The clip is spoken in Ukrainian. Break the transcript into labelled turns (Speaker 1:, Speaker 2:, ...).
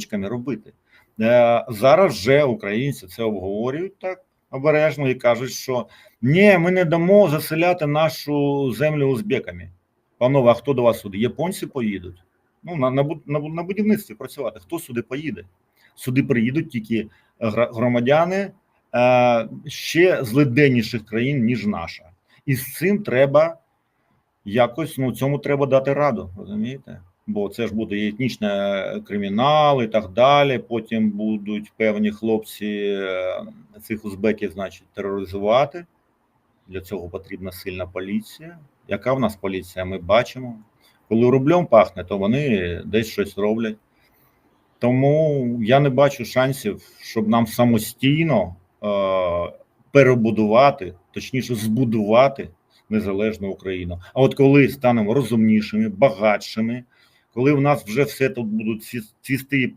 Speaker 1: ручками робити. Е, Зараз вже українці це обговорюють так обережно і кажуть, що ні, ми не дамо заселяти нашу землю узбеками. Панове, а хто до вас сюди? Японці поїдуть? Ну, на, на, на, будівництві працювати. Хто сюди поїде? Сюди приїдуть тільки громадяни е, ще злиденніших країн, ніж наша. І з цим треба якось ну цьому треба дати раду, розумієте? Бо це ж буде і етнічний кримінал і так далі. Потім будуть певні хлопці е, цих узбеків, значить, тероризувати. Для цього потрібна сильна поліція. Яка в нас поліція? Ми бачимо. Коли рублем пахне, то вони десь щось роблять. Тому я не бачу шансів, щоб нам самостійно е, перебудувати, точніше, збудувати незалежну Україну. А от коли станемо розумнішими, багатшими, коли в нас вже все тут будуть сісти. і